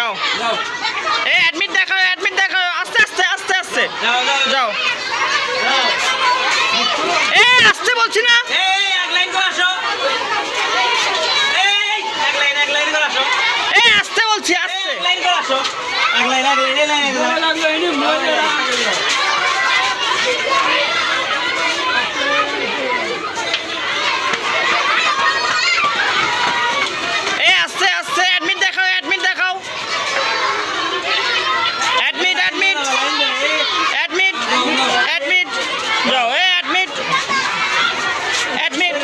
যাও। এ অ্যাডমিট দেখাও অ্যাডমিট দেখাও। আস্তে আস্তে আস্তে আস্তে। যাও এ আস্তে বলছি না। এই এক লাইন করে আসো। এই এক লাইন এক লাইন করে আসো। এ আস্তে বলছি আস্তে। এক লাইন করে আসো এক লাইন এক লাইন এক লাইন এক লাইন এ আস্তে আস্তে অ্যাডমিট দেখাও অ্যাডমিট দেখাও অ্যাডমিট অ্যাডমিট অ্যাডমিট অ্যাডমিট যাও এ অ্যাডমিট অ্যাডমিট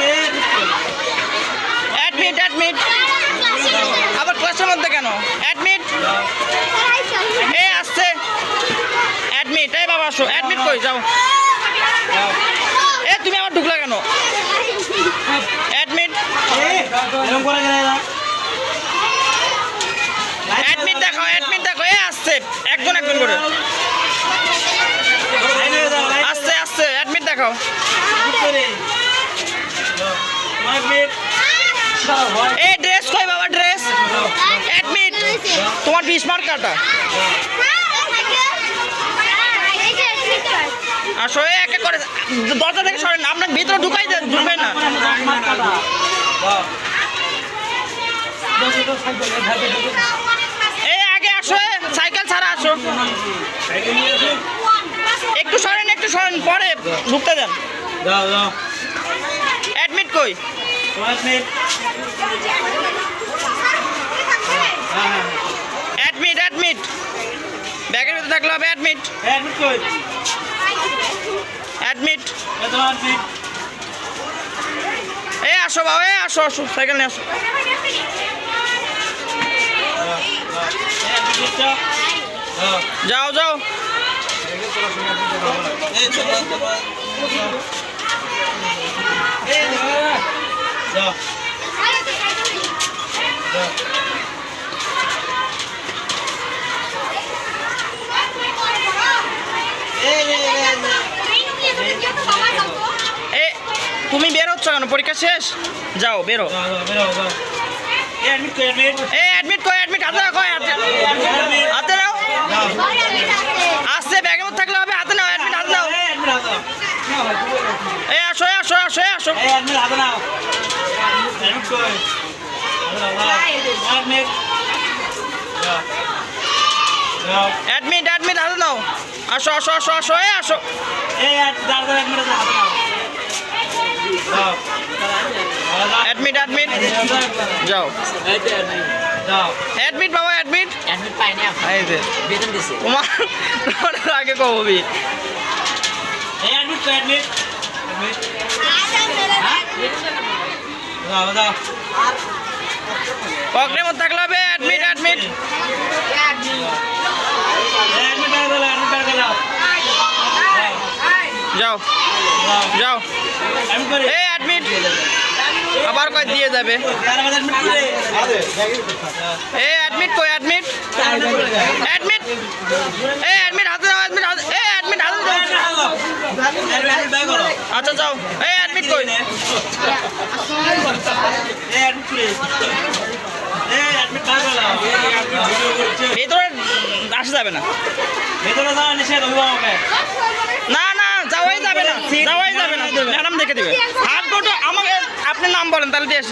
অ্যাডমিট অ্যাডমিট আবার মধ্যে কেন? অ্যাডমিট এ আসছে। অ্যাডমিট এই বাবা আসো। অ্যাডমিট কই? যাও। এ তুমি আবার ঢুকলা কেন? অ্যাডমিট অ্যাডমিট দেখাও অ্যাডমিট দেখো এ আসছে। একজন একজন করে। আসছে আসছে। অ্যাডমিট করে এই ড্রেস কই বাবা ড্রেস অ্যাডমিট তোমার বিশ মার্ক কাটা আসো একে করে দরজা থেকে সরেন আপনার ভিতরে ঢুকাই দেন ঢুকবেন না। এই আগে আসো সাইকেল ছাড়া আসো একটু সরেন একটু সরেন পরে ঢুকতে দেন। অ্যাডমিট কই তোমার মিনিট হ্যাঁ হ্যাঁ অ্যাডমিট অ্যাডমিট ব্যাগের ভিতরে থাকলে হবে অ্যাডমিট অ্যাডমিট এ আসো বাবা এ আসো আসো সাইকেল নিয়ে আসো যাও যাও যাও এই তোমার তোমার এই যাও এই এ তুমি বের হচ্ছ কেন পরীক্ষা শেষ? যাও, বেরো। অ্যাডমিট কই অ্যাডমিট এ হাতে রাখো, হাতে নাও আসছে ব্যাগের মধ্যে থাকলে হাতে নাও অ্যাডমিট হাতে নাও। এই এ, আসো এ, আসো আসো, এ, আসো। অ্যাডমিট অ্যাডমিট হাতে নাও। আসো আসো আসো আসো, এ, আসো। দাঁড়া দাঁড়া অ্যাডমিট হাতে নাও যাও অ্যাডমিট অ্যাডমিট যাও। যাও অ্যাডমিট বাবা অ্যাডমিট অ্যাডমিট এই বেতন দিছে তোমার আগে কবি এই অ্যাডমিট কই অ্যাডমিট অ্যাডমিট যাও যাও দাও দাও যাও। যাও। যাও এ অ্যাডমিট আবার কয় দিয়ে যাবে? এ অ্যাডমিট কই অ্যাডমিট অ্যাডমিট এ অ্যাডমিট হাতে দাও অ্যাডমিট এ অ্যাডমিট হাতে দাও। আচ্ছা যাও। এ অ্যাডমিট কই? ভেতরে যাবে না। ভেতরে যাওয়া নিষেধ না না, যাওয়াই যাবে না। যাওয়াই যাবে না। ম্যাডাম দেখে দেবে। হাত দুটো আপনি নাম বলেন তাহলে দিয়ে